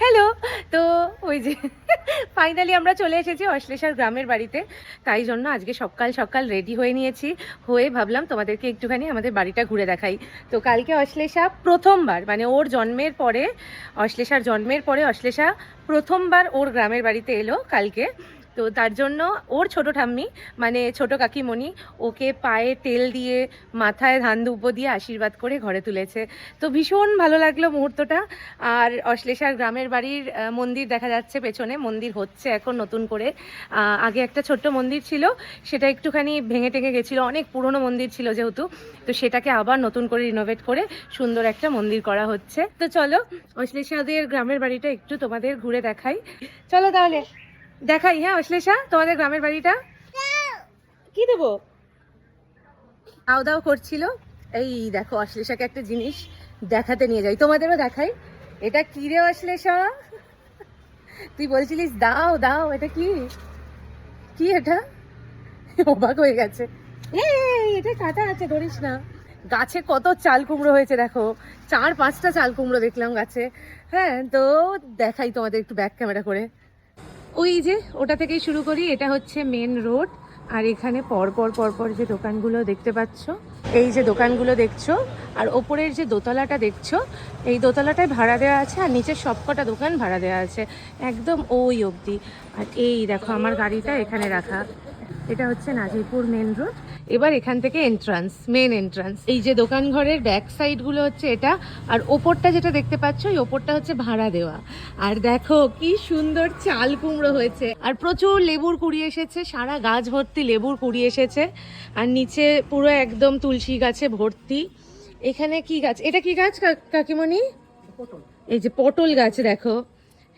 Hello তো ওই যে ফাইনালি আমরা চলে এসেছি অশ্লেষার গ্রামের বাড়িতে। তাই জন্য আজকে সকাল সকাল রেডি হয়ে নিয়েছি। হয়ে ভাবলাম তোমাদেরকে একটুখানি আমাদের বাড়িটা ঘুরে দেখাই। তো কালকে অশ্লেষা প্রথমবার মানে ওর জন্মের পরে, অশ্লেষার জন্মের পরে অশ্লেষা প্রথমবার ওর গ্রামের বাড়িতে এলো কালকে। তো তার জন্য ওর ছোট ঠাম্মি মানে ছোট কাকিমণি, ওকে পায়ে তেল দিয়ে, মাথায় ধান দুব্বো দিয়ে আশীর্বাদ করে ঘরে তুলেছে। তো ভীষণ ভালো লাগল মুহূর্তটা। আর অশ্লেষার গ্রামের বাড়ির মন্দির দেখা যাচ্ছে পেছনে। মন্দির হচ্ছে এখন নতুন করে। আগে একটা ছোট্ট মন্দির ছিল, সেটা একটুখানি ভেঙে টেঙে গেছিল। অনেক পুরনো মন্দির ছিল যেহেতু। তো সেটাকে আবার নতুন করে রিনোভেট করে সুন্দর একটা মন্দির করা হচ্ছে। তো চলো, অশ্লেষাদের গ্রামের বাড়িটা একটু তোমাদের ঘুরে দেখাই। চলো তাহলে। দেখাই হ্যাঁ অশ্লেষা, তোমাদের গ্রামের বাড়িটা? কি দেবো? দাও দাও করছিল। এই দেখো, অশ্লেষাকে একটা জিনিস দেখাতে নিয়ে যাই। তোমাদেরও দেখাই। এটা কি রে, অশ্লেষা? তুই বলছিলিস, দাও দাও, এটা কি? কি এটা? অবাক হয়ে গেছে। এটা কাটা আছে, ধরিস না। গাছে কত চাল কুমড়ো হয়েছে, দেখো। চার, পাঁচটা চাল কুমড়ো দেখলাম গাছে। হ্যাঁ তো দেখাই তোমাদের একটু ব্যাক ক্যামেরা করে। ওই যে, ওটা থেকেই শুরু করি। এটা হচ্ছে মেন রোড আর এখানে পরপর পরপর যে দোকানগুলো দেখতে পাচ্ছ, এই যে দোকানগুলো দেখছ, আর ওপরের যে দোতলাটা দেখছ, এই দোতলাটায় ভাড়া দেওয়া আছে, আর নিচের সবকটা দোকান ভাড়া দেওয়া আছে। একদম ওই অবধি। আর এই দেখো, আমার গাড়িটা এখানে রাখা। এটা হচ্ছে নাজিরপুর মেন রোড এবার এখান থেকে এন্ট্রান্স মেন এন্ট্রান্স এই যে দোকান ঘরের ব্যাক সাইডগুলো হচ্ছে এটা আর ওপরটা যেটা দেখতে পাচ্ছ ওই ওপরটা হচ্ছে ভাড়া দেওয়া। আর দেখো কি সুন্দর চাল কুমড়ো হয়েছে। আর প্রচুর লেবুর কুড়ি এসেছে সারা গাছ ভর্তি লেবুর কুড়ি এসেছে। আর নিচে পুরো একদম তুলসী গাছে ভর্তি। এখানে কি গাছ? এটা কি গাছ কাকিমণি? এই যে পটল গাছ দেখো।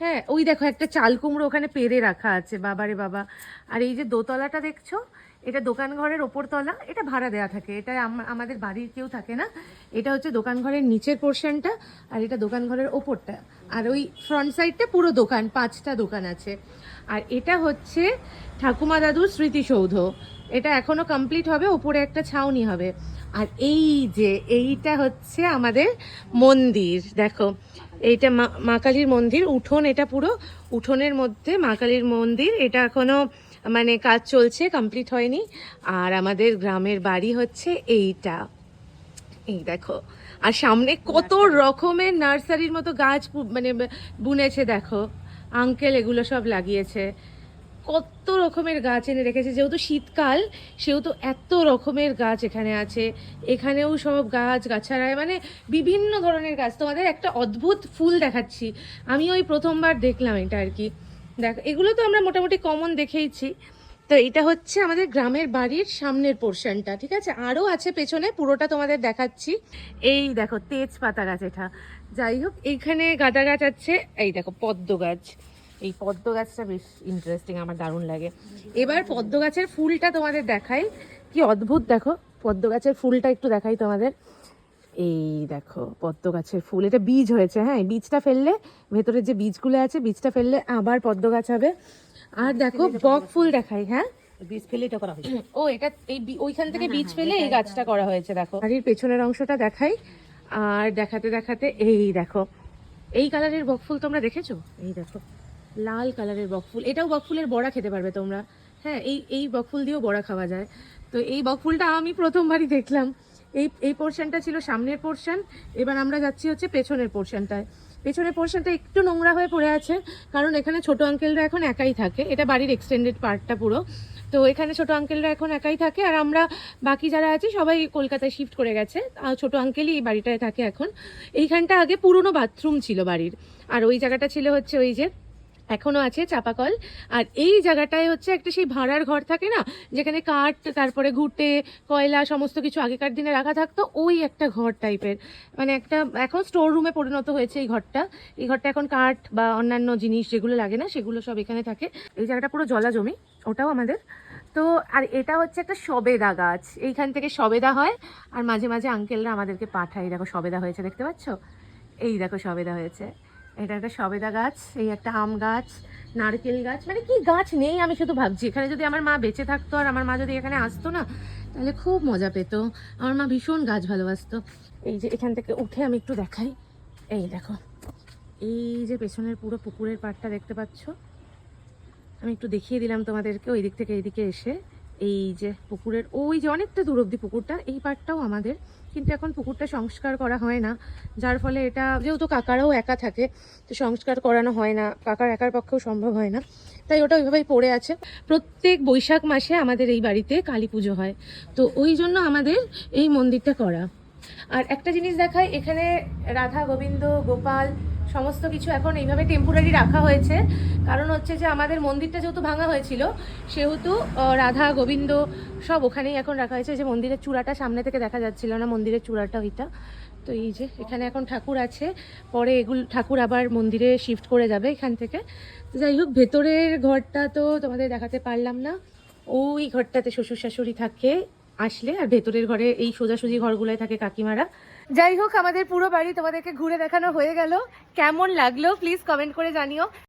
হ্যাঁ ওই দেখো একটা চাল কুমড়ো ওখানে পেরে রাখা আছে, বাবারে বাবা। আর এই যে দোতলাটা দেখছ, এটা দোকান ঘরের ওপর তলা, এটা ভাড়া দেওয়া থাকে। এটা আমাদের বাড়ির কেউ থাকে না। এটা হচ্ছে দোকান ঘরের নিচের পোর্শনটা আর এটা দোকান ঘরের ওপরটা। আর ওই ফ্রন্ট সাইডটা পুরো দোকান, পাঁচটা দোকান আছে। আর এটা হচ্ছে ঠাকুমা দাদুর স্মৃতিসৌধ। এটা এখনও কমপ্লিট হবে, ওপরে একটা ছাউনি হবে। আর এই যে, এইটা হচ্ছে আমাদের মন্দির, দেখো। এইটা মা মা কালীর মন্দির উঠোন এটা পুরো। উঠোনের মধ্যে মা কালীর মন্দির এটা এখনও মানে কাজ চলছে কমপ্লিট হয়নি। আর আমাদের গ্রামের বাড়ি হচ্ছে এইটা। এই দেখো। আর সামনে কত রকমের নার্সারির মতো গাছ মানে বুনেছে দেখো। আঙ্কেল এগুলো সব লাগিয়েছে। কত রকমের গাছ এনে রেখেছে। যেহেতু শীতকাল, সেহেতু এত রকমের গাছ এখানে আছে। এখানেও সব গাছ, গাছারায় মানে বিভিন্ন ধরনের গাছ। তোমাদের একটা অদ্ভুত ফুল দেখাচ্ছি। আমি ওই প্রথমবার দেখলাম এটা আর কি। দেখ, এগুলো তো আমরা মোটামুটি কমন দেখেইছি। তো এটা হচ্ছে আমাদের গ্রামের বাড়ির সামনের পোর্শনটা ঠিক আছে? আরও আছে পেছনে, পুরোটা তোমাদের দেখাচ্ছি। এই দেখো, তেজপাতা গাছ এটা। যাই হোক, এইখানে গাঁদা গাছ আছে। এই দেখো, পদ্ম গাছ। এই পদ্ম গাছটা বেশ ইন্টারেস্টিং আমার দারুণ লাগে। এবার পদ্ম গাছের ফুলটা তোমাদের দেখাই। কি অদ্ভুত দেখো। পদ্ম গাছের ফুলটা একটু দেখাই তোমাদের। এই দেখো পদ্ম গাছের ফুল। এটা বীজ হয়েছে হ্যাঁ বীজটা ফেললে ভেতরে যে বীজগুলো আছে বীজটা ফেললে আবার পদ্ম গাছ হবে। আর দেখো বক ফুল দেখাই হ্যাঁ। বীজ ফেলে এটা করা হয়েছে। ও এটা এই ওইখান থেকে বীজ ফেলে এই গাছটা করা হয়েছে দেখো। বাড়ির পেছনের অংশটা দেখাই। আর দেখাতে দেখাতে এই দেখো। এই কালারের বকফুল তোমরা দেখেছ? এই দেখো। লাল কালারের বকফুল এটাও বকফুলের বড়া খেতে পারবে তোমরা। হ্যাঁ এই এই বকফুল দিয়েও বড়া খাওয়া যায়। তো এই বকফুলটা আমি প্রথমবারই দেখলাম। এই এই পোর্শনটা ছিল সামনের পোর্শন। এবার আমরা যাচ্ছি হচ্ছে পেছনের পোর্শনটায়। পেছনের পোর্শনটা একটু নোংরা হয়ে পড়ে আছে, কারণ এখানে ছোট আঙ্কেলরা এখন একাই থাকে। এটা বাড়ির এক্সটেন্ডেড পার্টটা পুরো। তো এখানে ছোট আঙ্কেলরা এখন একাই থাকে, আর আমরা বাকি যারা আছি সবাই কলকাতায় শিফট করে গেছে। ছোট আঙ্কেলই এই বাড়িটায় থাকে এখন। এইখানটা আগে পুরনো বাথরুম ছিল বাড়ির। আর ওই জায়গাটা ছিল হচ্ছে ওই যে এখনও আছে চাপাকল। আর এই জায়গাটায় হচ্ছে একটা সেই ভাড়ার ঘর থাকে না, যেখানে কাঠ, তারপরে ঘুটে, কয়লা, সমস্ত কিছু আগেকার দিনে রাখা থাকতো, ওই একটা ঘর টাইপের। মানে একটা, এখন স্টোর রুমে পরিণত হয়েছে এই ঘরটা। এই ঘরটা এখন কাঠ বা অন্যান্য জিনিস যেগুলো লাগে না, সেগুলো সব এখানে থাকে। এই জায়গাটা পুরো জলা জমি, ওটাও আমাদের। তো, আর এটা হচ্ছে একটা সবেদা গাছ। এইখান থেকে সবেদা হয়, আর মাঝে মাঝে আঙ্কেলরা আমাদেরকে পাঠায়। দেখো সবেদা হয়েছে, দেখতে পাচ্ছ? এই দেখো সবেদা হয়েছে। এটা একটা সবেদা গাছ, এই একটা আম গাছ, নারকেল গাছ মানে কি গাছ নেই আমি শুধু ভাবছি। এখানে যদি আমার মা বেঁচে থাকতো আর আমার মা যদি এখানে আসতো না, তাহলে খুব মজা পেতো। আমার মা ভীষণ গাছ ভালোবাসতো। এই যে এখান থেকে উঠে আমি একটু দেখাই। এই দেখো, এই যে পেছনের পুরো পুকুরের পাড়টা দেখতে পাচ্ছ? আমি একটু দেখিয়ে দিলাম তোমাদেরকে, ওই দিক থেকে এইদিকে এসে। এই যে পুকুরের, ওই যে অনেকটা দূর অব্দি পুকুরটা, এই পাড়টাও আমাদের। কিন্তু এখন পুকুরটা সংস্কার করা হয় না। যার ফলে এটা, যেহেতু কাকারাও একা থাকে, তো সংস্কার করানো হয় না। কাকার একার পক্ষেও সম্ভব হয় না। তাই ওটা ওইভাবেই পড়ে আছে। প্রত্যেক বৈশাখ মাসে আমাদের এই বাড়িতে কালী পুজো হয়। তো ওই জন্য আমাদের এই মন্দিরটা করা। আর একটা জিনিস দেখায় এখানে রাধা গোবিন্দ গোপাল সমস্ত কিছু এখন এইভাবে টেম্পোরারি রাখা হয়েছে। কারণ হচ্ছে যে আমাদের মন্দিরটা যেহেতু ভাঙা হয়েছিল, সেহেতু রাধা, গোবিন্দ সব ওখানেই এখন রাখা হয়েছে। যে মন্দিরের চূড়াটা সামনে থেকে দেখা যাচ্ছিল না, মন্দিরের চূড়াটা ওইটা। তো এই যে এখানে এখন ঠাকুর আছে। পরে এগুলো, ঠাকুর আবার মন্দিরে শিফট করে যাবে এখান থেকে। যাই হোক, ভেতরের ঘরটা তো তোমাদের দেখাতে পারলাম না। ওই ঘরটাতে শ্বশুর শাশুড়ি থাকে, আসলে। আর ভেতরের ঘরে এই সোজাসুজি ঘরগুলোয় থাকে কাকিমারা। যাই হোক, আমাদের পুরো বাড়ি তোমাদেরকে ঘুরে দেখানো হয়ে গেল। কেমন লাগল? প্লিজ কমেন্ট করে জানিও।